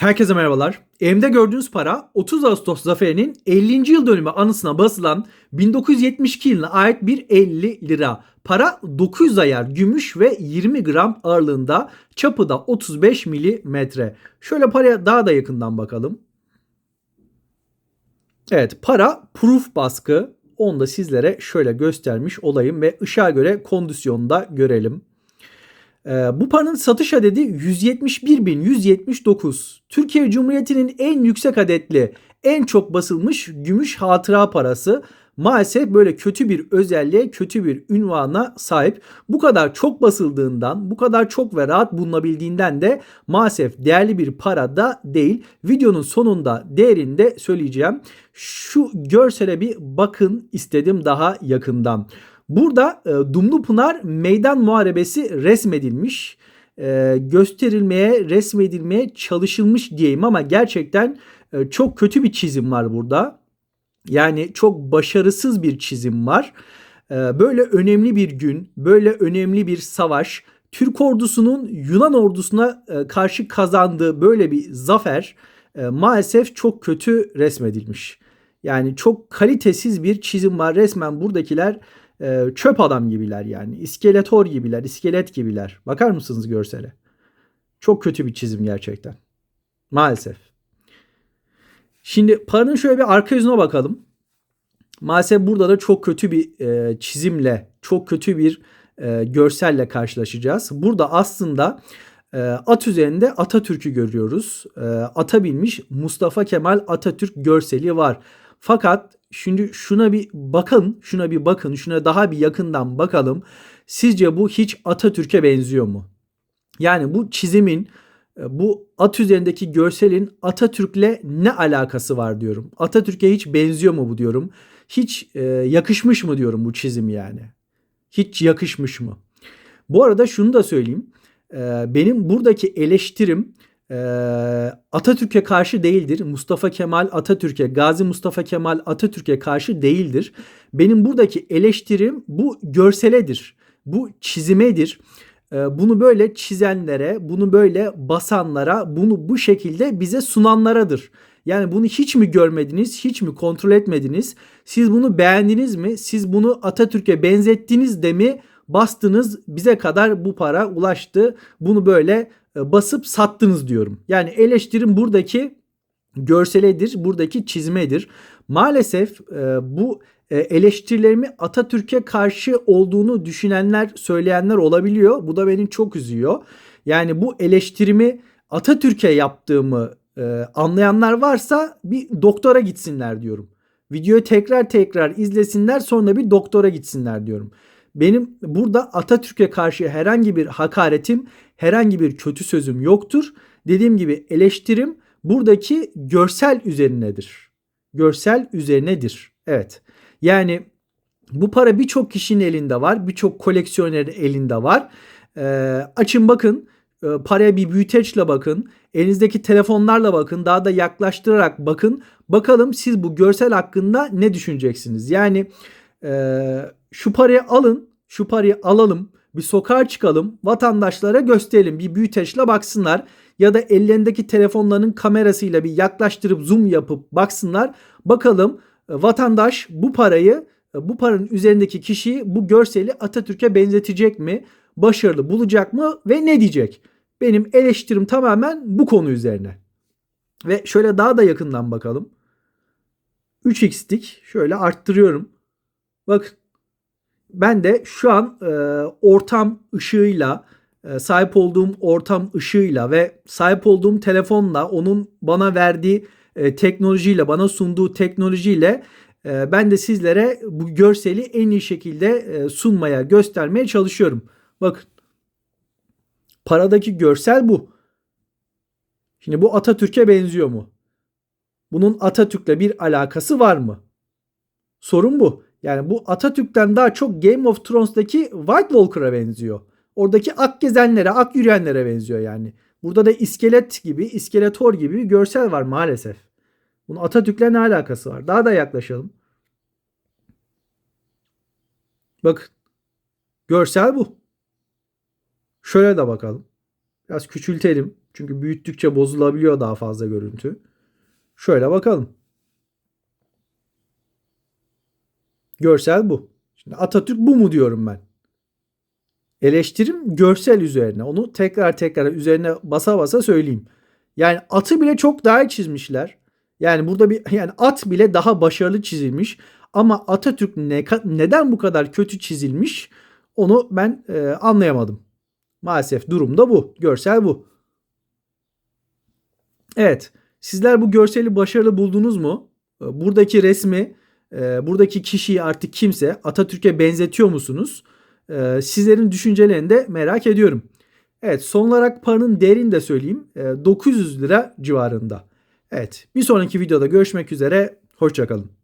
Herkese merhabalar. Elimde gördüğünüz para 30 Ağustos zaferinin 50. yıl dönümü anısına basılan 1972 yılına ait bir 50 lira. Para 900 ayar gümüş ve 20 gram ağırlığında çapı da 35 milimetre. Şöyle paraya daha da yakından bakalım. Evet para proof baskı. Onu da sizlere şöyle göstermiş olayım ve ışığa göre kondisyonda görelim. Ee, bu paranın satış adedi 171.179. Türkiye Cumhuriyeti'nin en yüksek adetli, en çok basılmış gümüş hatıra parası. Maalesef böyle kötü bir özelliğe, kötü bir ünvana sahip. Bu kadar çok basıldığından, bu kadar çok ve rahat bulunabildiğinden de maalesef değerli bir para da değil. Videonun sonunda değerini de söyleyeceğim. Şu görsele bir bakın istedim daha yakından. Burada e, Dumlu Pınar meydan muharebesi resmedilmiş. E, gösterilmeye, resmedilmeye çalışılmış diyeyim ama gerçekten e, çok kötü bir çizim var burada. Yani çok başarısız bir çizim var. E, böyle önemli bir gün, böyle önemli bir savaş, Türk ordusunun Yunan ordusuna e, karşı kazandığı böyle bir zafer e, maalesef çok kötü resmedilmiş. Yani çok kalitesiz bir çizim var. Resmen buradakiler e, çöp adam gibiler yani. İskeletor gibiler, iskelet gibiler. Bakar mısınız görsele? Çok kötü bir çizim gerçekten. Maalesef. Şimdi paranın şöyle bir arka yüzüne bakalım. Maalesef burada da çok kötü bir e, çizimle, çok kötü bir e, görselle karşılaşacağız. Burada aslında e, at üzerinde Atatürk'ü görüyoruz. E, ata binmiş Mustafa Kemal Atatürk görseli var. Fakat şimdi şuna bir bakın, şuna bir bakın, şuna daha bir yakından bakalım. Sizce bu hiç Atatürk'e benziyor mu? Yani bu çizimin e, bu at üzerindeki görselin Atatürk'le ne alakası var diyorum. Atatürk'e hiç benziyor mu bu diyorum. Hiç e, yakışmış mı diyorum bu çizim yani. Hiç yakışmış mı? Bu arada şunu da söyleyeyim. E, benim buradaki eleştirim Atatürk'e karşı değildir. Mustafa Kemal Atatürk'e, Gazi Mustafa Kemal Atatürk'e karşı değildir. Benim buradaki eleştirim bu görseledir. Bu çizimedir. E, bunu böyle çizenlere, bunu böyle basanlara, bunu bu şekilde bize sunanlaradır. Yani bunu hiç mi görmediniz, hiç mi kontrol etmediniz? Siz bunu beğendiniz mi? Siz bunu Atatürk'e benzettiniz de mi? Bastınız bize kadar bu para ulaştı. Bunu böyle basıp sattınız diyorum. Yani eleştirim buradaki görseledir, buradaki çizmedir. Maalesef e, bu e, eleştirilerimi Atatürk'e karşı olduğunu düşünenler, söyleyenler olabiliyor. Bu da beni çok üzüyor. Yani bu eleştirimi Atatürk'e yaptığımı anlayanlar varsa bir doktora gitsinler diyorum. Videoyu tekrar tekrar izlesinler sonra bir doktora gitsinler diyorum. Benim burada Atatürk'e karşı herhangi bir hakaretim, herhangi bir kötü sözüm yoktur. Dediğim gibi eleştirim buradaki görsel üzerinedir. Görsel üzerinedir. Evet. Yani bu para birçok kişinin elinde var. Birçok koleksiyonerin elinde var. E, açın bakın. E, paraya bir büyüteçle bakın. Elinizdeki telefonlarla bakın. Daha da yaklaştırarak bakın. Bakalım siz bu görsel hakkında ne düşüneceksiniz? Yani e, şu parayı alın. Şu parayı alalım bir sokağa çıkalım, vatandaşlara gösterelim, bir büyüteçle baksınlar ya da ellerindeki telefonlarının kamerasıyla bir yaklaştırıp zoom yapıp baksınlar. Bakalım e, vatandaş bu parayı, e, bu paranın üzerindeki kişiyi bu görseli Atatürk'e benzetecek mi? Başarılı bulacak mı ve ne diyecek? Benim eleştirim tamamen bu konu üzerine. Ve şöyle daha da yakından bakalım. 3x'lik şöyle arttırıyorum. Bak ben de şu an e, ortam ışığıyla e, sahip olduğum ortam ışığıyla ve sahip olduğum telefonla onun bana verdiği e, teknolojiyle bana sunduğu teknolojiyle e, ben de sizlere bu görseli en iyi şekilde e, sunmaya göstermeye çalışıyorum. Bakın paradaki görsel bu. Şimdi bu Atatürk'e benziyor mu? Bunun Atatürk'le bir alakası var mı? Sorun bu. Yani bu Atatürk'ten daha çok Game of Thrones'daki White Walker'a benziyor. Oradaki ak gezenlere, ak yürüyenlere benziyor yani. Burada da iskelet gibi, iskeletor gibi bir görsel var maalesef. Bunun Atatürk'le ne alakası var? Daha da yaklaşalım. Bak, Görsel bu. Şöyle de bakalım. Biraz küçültelim. Çünkü büyüttükçe bozulabiliyor daha fazla görüntü. Şöyle bakalım. Görsel bu. Şimdi Atatürk bu mu diyorum ben. Eleştirim görsel üzerine. Onu tekrar tekrar üzerine basa basa söyleyeyim. Yani atı bile çok daha iyi çizmişler. Yani burada bir yani at bile daha başarılı çizilmiş. Ama Atatürk ne, neden bu kadar kötü çizilmiş onu ben e, anlayamadım. Maalesef durum da bu. Görsel bu. Evet. Sizler bu görseli başarılı buldunuz mu? Buradaki resmi, e, buradaki kişiyi artık kimse Atatürk'e benzetiyor musunuz? E, Sizlerin düşüncelerini de merak ediyorum. Evet son olarak paranın değerini de söyleyeyim. E, 900 lira civarında. Evet bir sonraki videoda görüşmek üzere. Hoşçakalın.